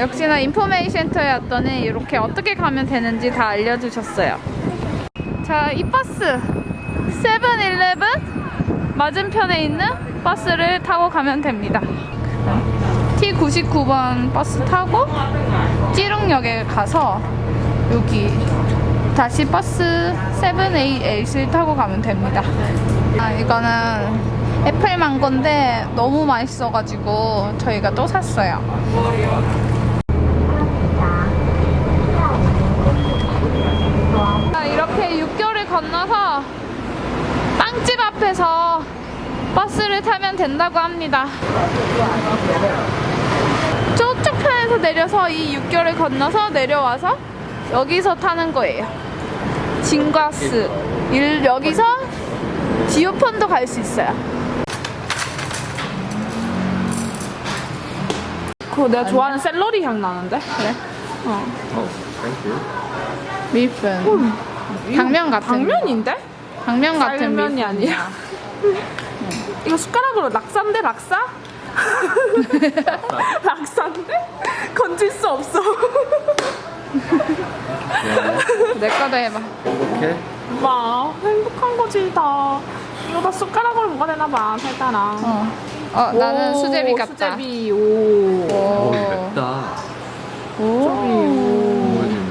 역시나 인포메이션 센터에 왔더니 이렇게 어떻게 가면 되는지 다 알려주셨어요. 자, 이 버스 세븐일레븐 맞은편에 있는 버스를 타고 가면 됩니다. T99번 버스 타고 찌릉역에 가서 여기 다시 버스 788을 타고 가면 됩니다. 아, 이거는 애플 망고인데 너무 맛있어가지고 저희가 또 샀어요. 자, 이렇게 육교를 건너서 빵집 앞에서 버스를 타면 된다고 합니다. 저쪽 편에서 내려서 이 육교를 건너서 내려와서 여기서 타는 거예요. 진과스. 일, 여기서 지오펀도 갈 수 있어요. 그거 내가 좋아하는 샐러리 향 나는데? 그래? 어. 밀분. 당면 같은. 당면인데? 당면 같은 쌀면이. 아니야. 이거 숟가락으로 락사인데 락사? 락사인데? 건질 수 없어. 내 거도 해봐. 행복해? 와 행복한 거지 다. 이거 다 숟가락으로 먹어야 되나 봐 살다랑. 어. 어, 나는 오, 수제비 같다. 수제비 오. 오, 오. 맵다. 오. 보여주면.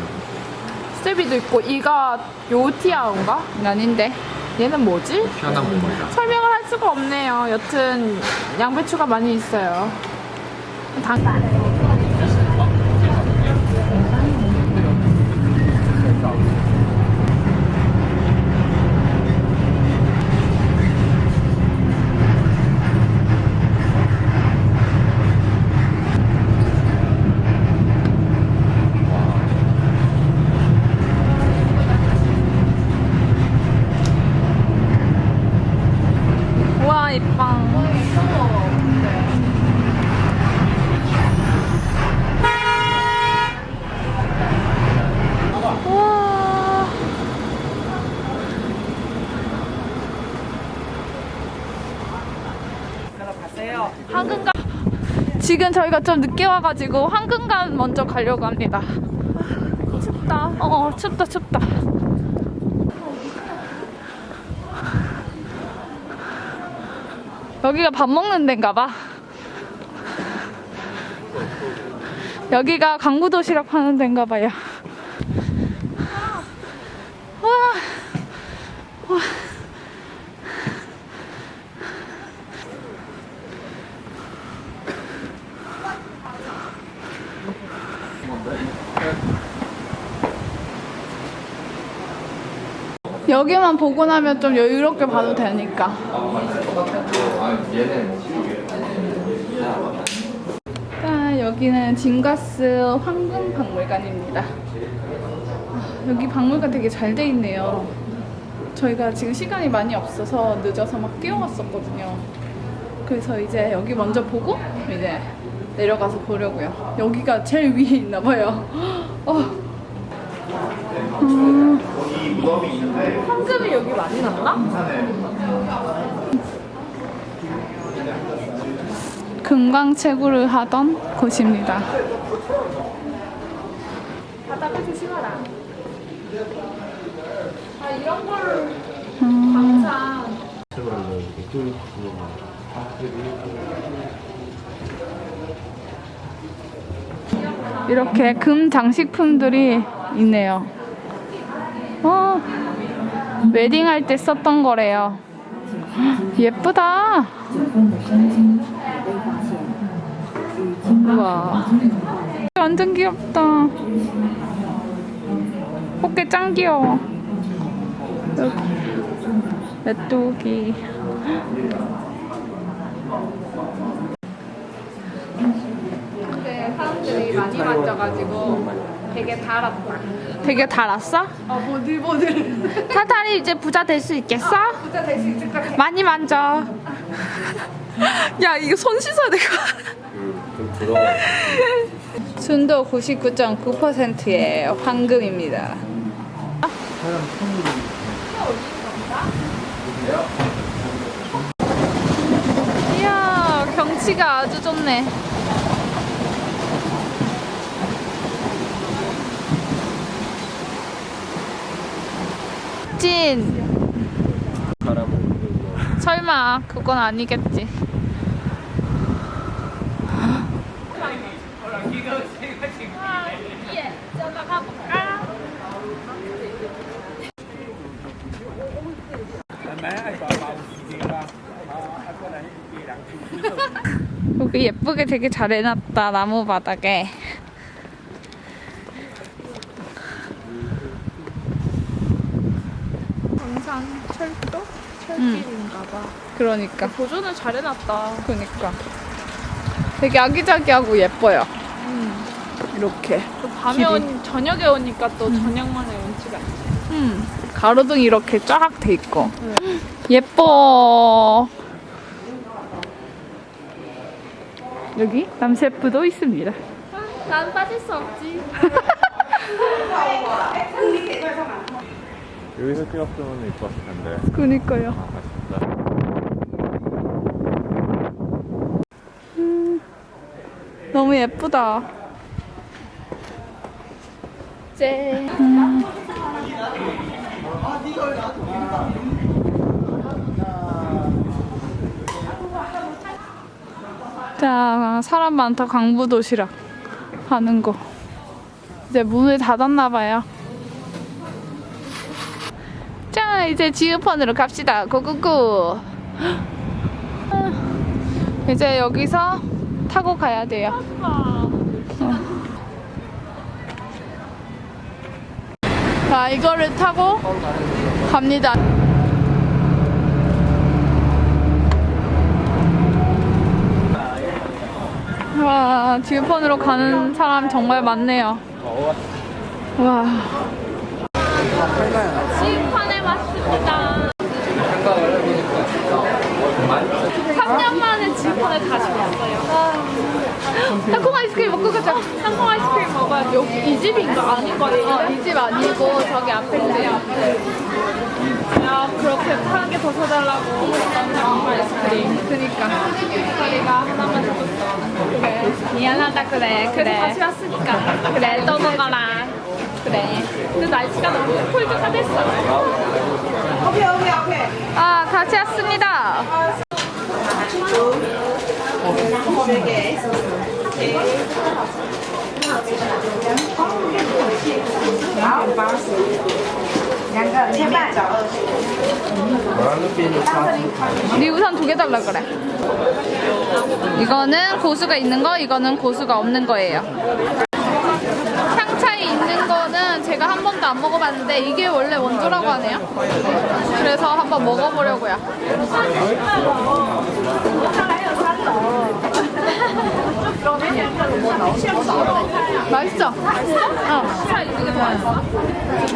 수제비도 있고 이가 요티아인가? 아닌데. 얘는 뭐지? 희한한 몸이다. 설명을 할 수가 없네요. 여튼 양배추가 많이 있어요. 당... 우와, 이빵. 황금관 지금 저희가 좀 늦게 와가지고 황금관 먼저 가려고 합니다. 춥다. 어, 어 춥다 춥다. 여기가 밥 먹는 데인가 봐. 여기가 강구 도시락 파는 데인가 봐요. 와. 와. 여기만 보고 나면 좀 여유롭게 봐도 되니까. 아, 여기는 진가스 황금박물관입니다. 아, 여기 박물관 되게 잘 돼 있네요. 저희가 지금 시간이 많이 없어서 늦어서 막 뛰어왔었거든요. 그래서 이제 여기 먼저 보고 이제 내려가서 보려고요. 여기가 제일 위에 있나 봐요. 어. 음, 황금이 여기 많이 났나? 금강 채굴을 하던 곳입니다. 바닥을 조심하라. 아 이런 걸 음, 항상 이렇게 금 장식품들이 있네요. 어, 웨딩 할 때 썼던 거래요. 예쁘다. 우와. 완전 귀엽다. 꽃게 짱 귀여워. 여기. 메뚜기. 근데 사람들이 많이 만져가지고 되게 달았다. 되게 달았어? 어 보들보들. 타타리 이제 부자 될 수 있겠어? 진짜 될수 있을 것 같아. 많이 만져. 야 이거 손 씻어야 될 것 같아. 순도 99.9%의 황금입니다. 사람 천국이. 이야, 경치가 아주 좋네. 찐. 설마, 그건 아니겠지. 여기 예쁘게 되게 잘 해놨다 나무 바닥에. 광산 철도? 철길인가 봐. 그러니까. 보존을 잘 해놨다. 그러니까. 되게 아기자기하고 예뻐요. 이렇게. 또 밤에 길이. 온, 저녁에 오니까 또 저녁만의 운치가 있지. 음, 가로등 이렇게 쫙 돼 있고. 예뻐. 여기 남셰프도 있습니다. 난 빠질 수 없지. 여기서 찍었으면 이뻤을 텐데. 그니까요. 아쉽다. 너무 예쁘다. 쟤. 자, 사람 많다 강부 도시락 하는 거. 이제 문을 닫았나 봐요. 자, 이제 지우펀으로 갑시다. 고고고. 이제 여기서 타고 가야 돼요. 자, 이거를 타고 갑니다. 와, 지우펀으로 가는 사람 정말 많네요. 와. 지우판에 왔습니다. 3년 만에 지우판에 다시 왔어요. 땅콩 아이스크림 먹고 가자. 땅콩 아이스크림 먹어야 여기 이 집인가 아닌 거예요? 이집 아니고 저기 앞에 있네요. 야 그렇게 파는 게더 사달라고 땅콩 아이스크림. 그니까. 다리가 하나만 사줬어. 그래. 미안하다 그래. 그래서 다시 왔으니까. 그래 또 먹어라. 그래. 근데 날씨가 너무 폴드가 됐어. 아, 같이 왔습니다. 네 우산 두 개 달라 그래. 이거는 고수가 있는 거, 이거는 고수가 없는 거예요. 향차이 있는 거는 제가 한 번도 안 먹어봤는데 이게 원래 원조라고 하네요. 그래서 한번 먹어보려고요. 맛있어. 어.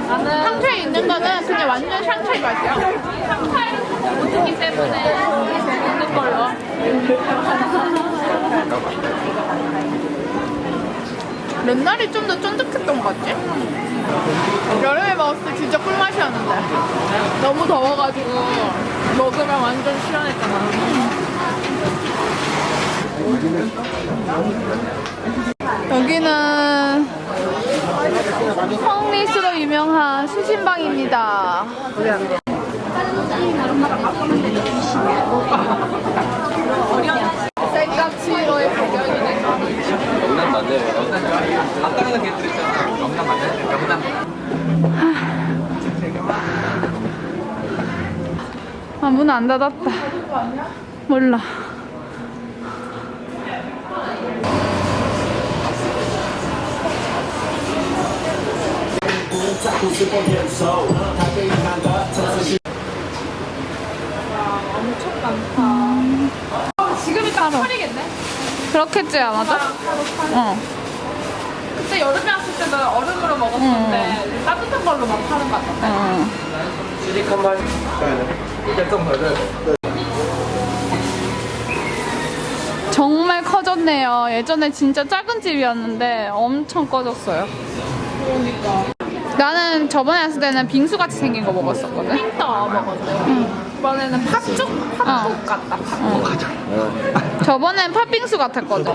향차이 있는 거는 그냥 완전 샹차이 맛이야. 못 듣기 때문에 먹는 걸로. 옛날이 좀더 쫀득했던 것 같지? 여름에 먹었을 때 진짜 꿀맛이었는데 너무 더워가지고 먹으면 완전 시원했잖아. 여기는 펑리스로 유명한 수신방입니다. 셀카치로의 배경이네. 영남 맞아요. 간단한 게 들었잖아. 영남 맞아요. 영남. 아, 문 안 닫았다. 몰라. 아, 그렇겠지 아마도? 어. 그때 여름에 왔을 때는 얼음으로 먹었었는데 따뜻한 걸로 막 파는 것 같던데. 정말 커졌네요. 예전에 진짜 작은 집이었는데 엄청 커졌어요. 그러니까. 나는 저번에 왔을 때는 빙수같이 생긴 거 먹었었거든. 핑떠 먹었는데. 이번에는 팥죽? 팥국 같다. 팥국. 저번엔 팥빙수 같았거든.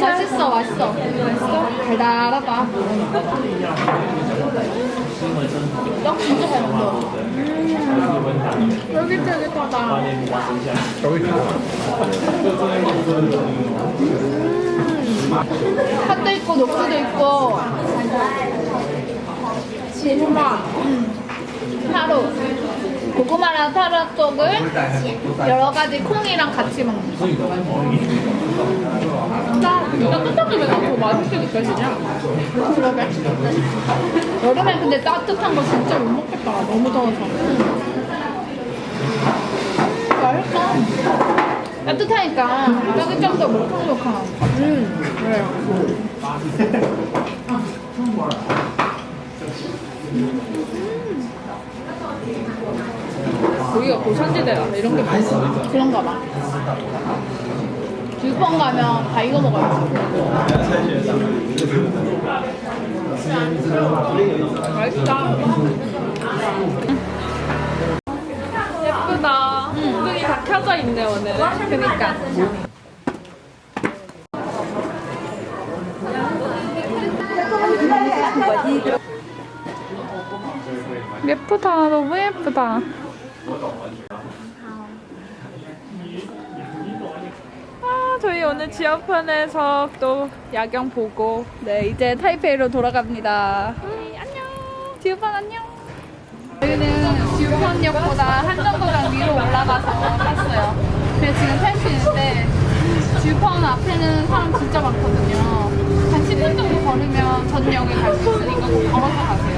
맛있어, 맛있어. 맛있어? 달달하다. 떡 진짜 잘. 음. 저기 있어. 팥도 있고 녹두도 있고. 고구마. 타로. 고구마랑 타로 쪽을 여러 가지 콩이랑 같이 먹는 거. 따뜻하게 왜더 맛있게 느껴지냐? 그러게. 여름엔 근데 따뜻한 거 진짜 못 먹겠다. 너무 더워서. 맛있어. 따뜻하니까 짜릿함도 못하lok한 음, 그래요. 거기가 고산지대라 이런 게 맛있어. 그런가 봐. 뷰펑 가면 다 이거 먹어야지. 맛있다. 있네, 오늘. 그니까. 예쁘다. 너무 예쁘다. 아, 저희 오늘 지하편에서 또 야경 보고 네, 이제 타이페이로 돌아갑니다. 안녕. 지우펀 안녕. 저희는 지우펀역보다 한정거장 위로 올라가서 탔어요. 근데 지금 탈수 있는데 지우펀 앞에는 사람 진짜 많거든요. 한 10분 정도 걸으면 전 역에 갈 수 있으니까 꼭 걸어서 가세요.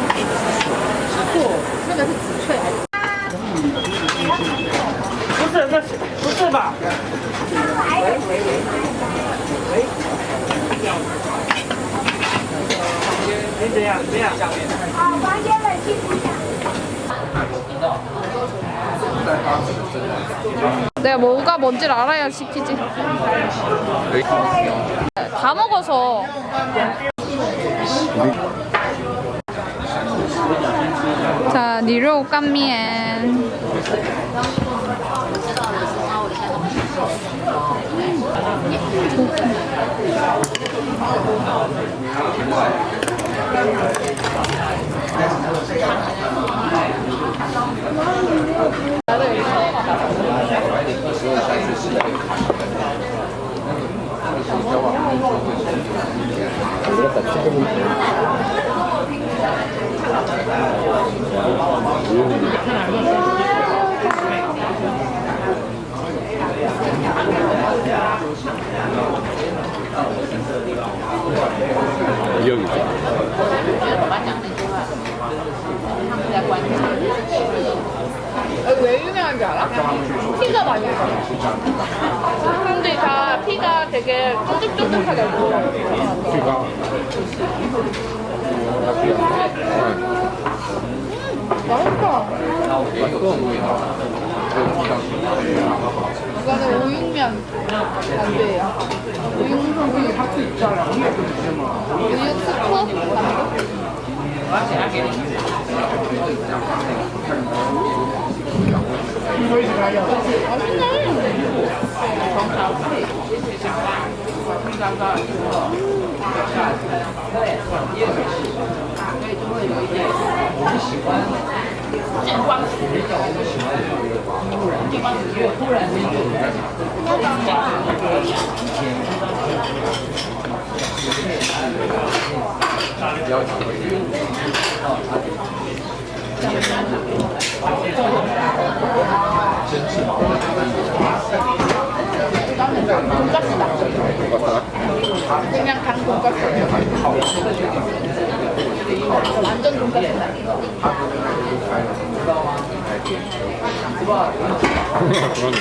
뭔지를 알아야 시키지. 다 먹어서. 자, 니로 깐미엔. 여기 왜 유명한 줄 알아? 피가 많이 들어요. 사람들이 다 피가 되게 쫀득쫀득하게. 피가. 맛있다. 이거는 우육면 만두예요. 우육, 우육 같이 있잖아. 우육 스프 만두. 맛있네. 想法，我刚刚说，对，也许是，所以就会有一点，我不喜欢。见光死，比较不喜欢。突光死，因为突然间就有点想，的。 아, 돈가스다. 그냥 당 돈가스. 완전 돈가스다. 그러네.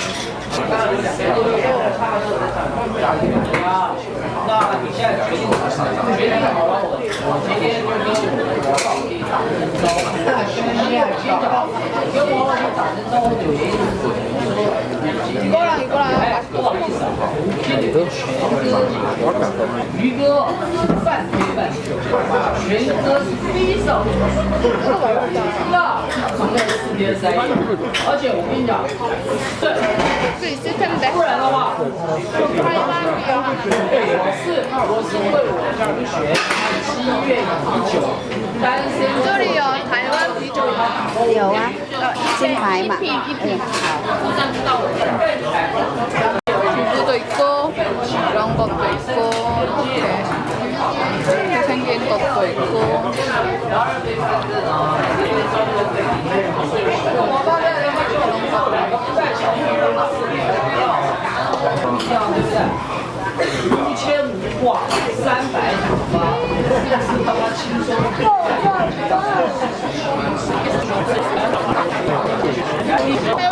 鱼。哥，半推半，全哥上。是啊，藏在。而且我跟你讲，对，对，我是我是我同学七月。这里有台湾啤酒吗？有啊，一千台嘛，一瓶一瓶。好， 것도 있고 이렇게 이렇게 생긴 것도 있고. 그런 것도 있고